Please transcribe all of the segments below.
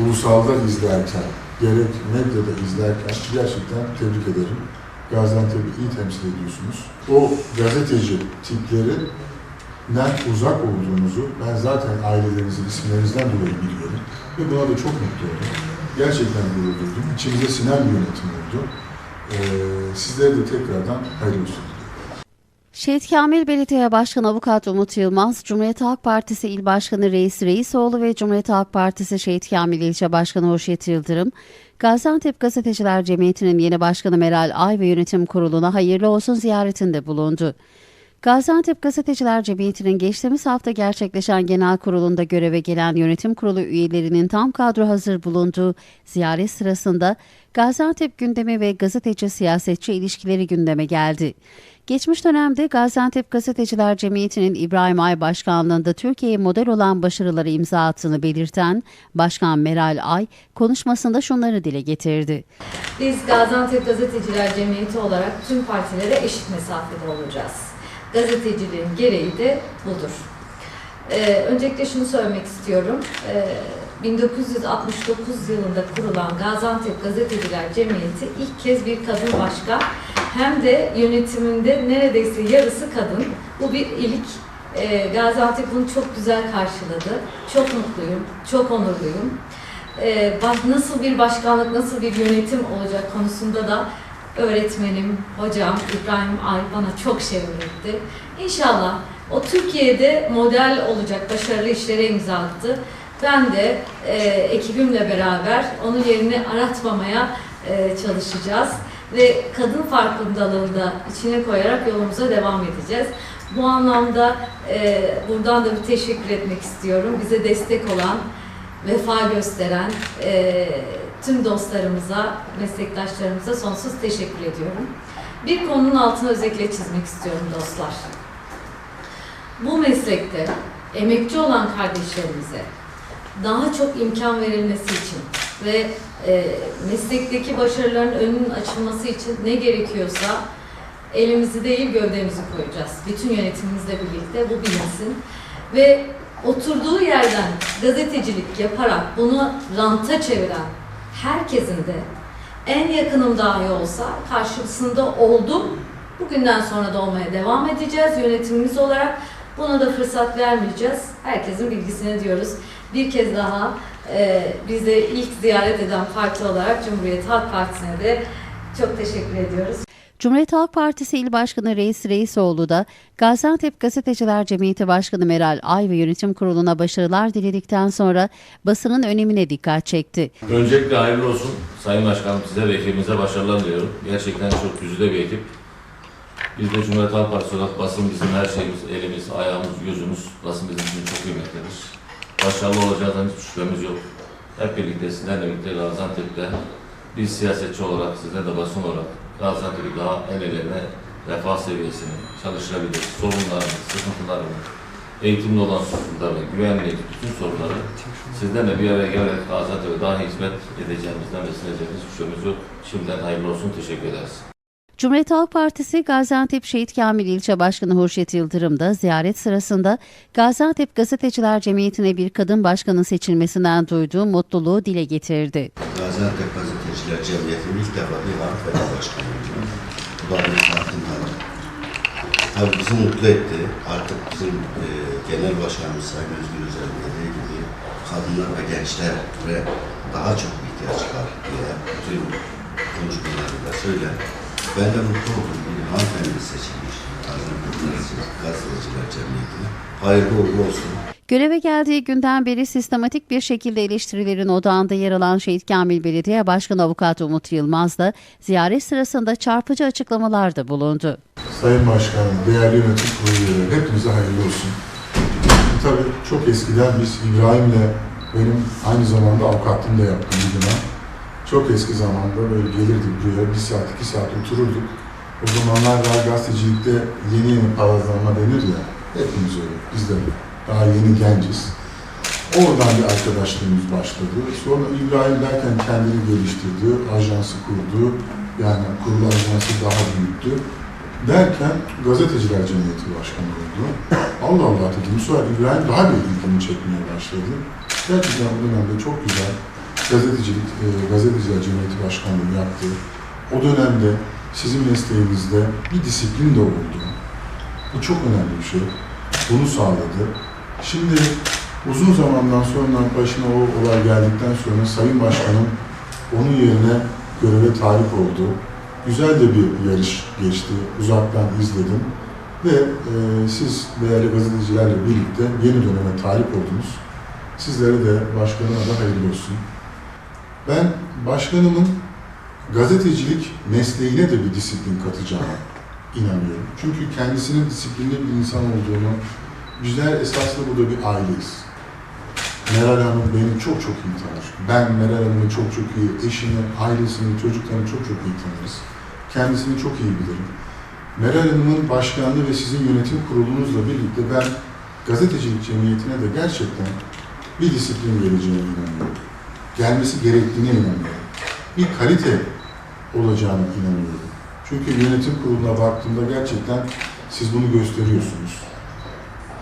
ulusalda izlerken, gerek medyada izlerken gerçekten tebrik ederim. Gaziantep'i iyi temsil ediyorsunuz. O gazeteci tiplerinden uzak olduğunuzu ben zaten ailelerinizin isimlerinizden dolayı biliyorum. Ve buna da çok mutlu oldum. Gerçekten gurur duydum. İçimize sinen bir yönetim oldu. Ee, sizlere de tekrardan hayırlı olsun. Şehit Kamil Belediye Başkanı Avukat Umut Yılmaz, Cumhuriyet Halk Partisi İl Başkanı Reis Reisoğlu ve Cumhuriyet Halk Partisi Şehit Kamil İlçe Başkanı Hoşyet Yıldırım, Gaziantep Gazeteciler Cemiyeti'nin yeni başkanı Meral Ay ve yönetim kuruluna hayırlı olsun ziyaretinde bulundu. Gaziantep Gazeteciler Cemiyeti'nin geçtiğimiz hafta gerçekleşen genel kurulunda göreve gelen yönetim kurulu üyelerinin tam kadro hazır bulunduğu ziyaret sırasında Gaziantep gündemi ve gazeteci siyasetçi ilişkileri gündeme geldi. Geçmiş dönemde Gaziantep Gazeteciler Cemiyeti'nin İbrahim Ay Başkanlığında Türkiye'ye model olan başarıları imza attığını belirten Başkan Meral Ay konuşmasında şunları dile getirdi. Biz Gaziantep Gazeteciler Cemiyeti olarak tüm partilere eşit mesafede olacağız. Gazeteciliğin gereği de budur. Ee, öncelikle şunu söylemek istiyorum. Ee, 1969 yılında kurulan Gaziantep Gazeteciler Cemiyeti ilk kez bir kadın başkan hem de yönetiminde neredeyse yarısı kadın. Bu bir ilik. Ee, Gaziantep bunu çok güzel karşıladı. Çok mutluyum, çok onurluyum. Bak nasıl bir başkanlık, nasıl bir yönetim olacak konusunda da öğretmenim, hocam İbrahim Ay bana çok şey öğretti. İnşallah o Türkiye'de model olacak başarılı işlere imza attı. Ben de e, ekibimle beraber onun yerini aratmamaya e, çalışacağız ve kadın farkındalığını da içine koyarak yolumuza devam edeceğiz. Bu anlamda e, buradan da bir teşekkür etmek istiyorum. Bize destek olan, vefa gösteren e, tüm dostlarımıza, meslektaşlarımıza sonsuz teşekkür ediyorum. Bir konunun altını özellikle çizmek istiyorum dostlar. Bu meslekte emekçi olan kardeşlerimize daha çok imkan verilmesi için ve e, meslekteki başarıların önünün açılması için ne gerekiyorsa elimizi değil gövdemizi koyacağız. Bütün yönetimimizle birlikte bu bilinsin. Ve oturduğu yerden gazetecilik yaparak bunu ranta çeviren herkesin de en yakınım dahi olsa karşısında oldum. Bugünden sonra da olmaya devam edeceğiz yönetimimiz olarak. Buna da fırsat vermeyeceğiz. Herkesin bilgisini diyoruz. Bir kez daha e, bizi ilk ziyaret eden parti olarak Cumhuriyet Halk Partisi'ne de çok teşekkür ediyoruz. Cumhuriyet Halk Partisi İl Başkanı Reis Reisoğlu da Gaziantep Gazeteciler Cemiyeti Başkanı Meral Ay ve yönetim kuruluna başarılar diledikten sonra basının önemine dikkat çekti. Öncelikle hayırlı olsun Sayın Başkanım size ve ekibimize başarılar diliyorum. Gerçekten çok güzide bir ekip. Biz de Cumhuriyet Halk Partisi olarak basın bizim her şeyimiz, elimiz, ayağımız, gözümüz. Basın bizim için çok kıymetlidir. Başarılı olacağından hiç şüphemiz yok. Hep birlikte sizlerle birlikte Gaziantep'te biz siyasetçi olarak, sizler de basın olarak Gaziantep'i daha en ilerine refah seviyesini çalışılabilir, sorunlarını, sıkıntılarını, eğitimli olan sorunları, güvenlik, bütün sorunları sizlerle bir araya gelerek Gaziantep'e daha hizmet edeceğimizden ve sineceğimiz şüphemiz yok. Şimdiden hayırlı olsun, teşekkür ederiz. Cumhuriyet Halk Partisi Gaziantep Şehit Kamil İlçe Başkanı Hurşet Yıldırım da ziyaret sırasında Gaziantep Gazeteciler Cemiyeti'ne bir kadın başkanın seçilmesinden duyduğu mutluluğu dile getirdi. Gaziantep Gazeteciler Cemiyeti'nin ilk defa bir hanımefendi başkanı. Bu da bir hanım. Tabii bizi mutlu etti. Artık bizim e, genel başkanımız Sayın Özgür Özel'in dediği gibi kadınlar ve gençlere daha çok ihtiyaç var diye bütün konuşmalarında söyler. Ben de mutlu oldum. Bir hanımefendi seçilmiş. Gazeteciler Cemiyeti'ne. Hayırlı uğurlu olsun. Göreve geldiği günden beri sistematik bir şekilde eleştirilerin odağında yer alan Şehit Kamil Belediye Başkanı Avukat Umut Yılmaz da ziyaret sırasında çarpıcı açıklamalarda bulundu. Sayın Başkanım, değerli yönetim kurulu üyeleri, hepinize hayırlı olsun. Tabii çok eskiden biz İbrahim'le benim aynı zamanda avukatlığını da yaptığım bir dönem. Çok eski zamanda böyle gelirdik buraya, bir saat, iki saat otururduk. O zamanlar daha gazetecilikte yeni yeni palazlanma denir ya, hepimiz öyle, biz de. Daha yeni genciz. Oradan bir arkadaşlığımız başladı. Sonra İbrahim derken kendini geliştirdi, ajansı kurdu. Yani kurulu ajansı daha büyüttü. Derken Gazeteciler Cemiyeti Başkanı oldu. Allah Allah dedim. Sonra İbrahim daha bir ilgimi çekmeye başladı. Gerçekten o dönemde çok güzel gazetecilik, e, gazeteciler cemiyeti başkanlığı yaptı. O dönemde sizin mesleğinizde bir disiplin de oldu. Bu çok önemli bir şey. Bunu sağladı. Şimdi uzun zamandan sonra başına o olay geldikten sonra Sayın Başkanım onun yerine göreve talip oldu. Güzel de bir yarış geçti. Uzaktan izledim. Ve e, siz değerli gazetecilerle birlikte yeni döneme talip oldunuz. Sizlere de başkanıma da hayırlı olsun. Ben başkanımın gazetecilik mesleğine de bir disiplin katacağına inanıyorum. Çünkü kendisinin disiplinli bir insan olduğunu, bizler esasında burada bir aileyiz. Meral Hanım beni çok çok iyi tanır. Ben Meral Hanım'ı çok çok iyi, eşini, ailesini, çocuklarını çok çok iyi tanırız. Kendisini çok iyi bilirim. Meral Hanım'ın başkanlığı ve sizin yönetim kurulunuzla birlikte ben gazetecilik cemiyetine de gerçekten bir disiplin geleceğine inanıyorum. Gelmesi gerektiğine inanıyorum. Bir kalite olacağına inanıyorum. Çünkü yönetim kuruluna baktığımda gerçekten siz bunu gösteriyorsunuz.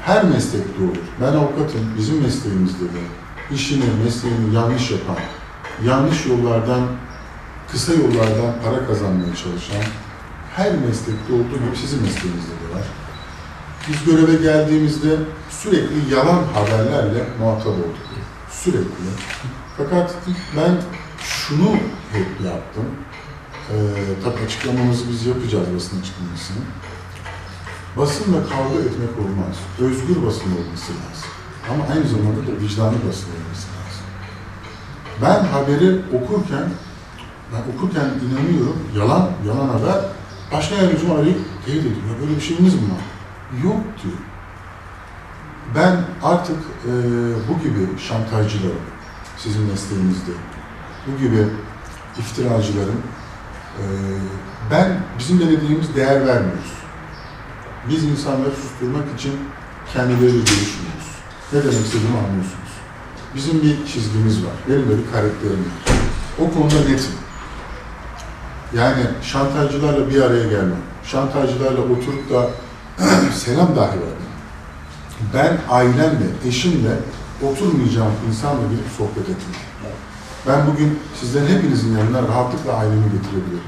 Her meslekte olur. Ben avukatım, bizim mesleğimizde de işini, mesleğini yanlış yapan, yanlış yollardan, kısa yollardan para kazanmaya çalışan her meslekte olduğu gibi sizin mesleğinizde de var. Biz göreve geldiğimizde sürekli yalan haberlerle muhatap olduk. Sürekli. Fakat ben şunu hep yaptım. Ee, tabii açıklamamızı biz yapacağız basın açıklamasını. Basınla kavga etmek olmaz. Özgür basın olması lazım. Ama aynı zamanda da vicdanlı basın olması lazım. Ben haberi okurken, ben okurken inanıyorum, yalan, yalan haber, başka yardımcımı arayıp teyit ediyor. "Ya Böyle bir şeyiniz mi var? Yok diyor. Ben artık e, bu gibi şantajcıların, sizin mesleğinizde, bu gibi iftiracıların, e, ben, bizim de dediğimiz değer vermiyoruz. Biz insanları susturmak için kendileriyle görüşmüyoruz. Ne demek istediğimi anlıyorsunuz. Bizim bir çizgimiz var. Benim de bir karakterim var. O konuda netim. Yani şantajcılarla bir araya gelmem. Şantajcılarla oturup da selam dahi vermem. Ben ailemle, eşimle oturmayacağım insanla gidip sohbet etmem. Ben bugün sizlerin hepinizin yanına rahatlıkla ailemi getirebilirim.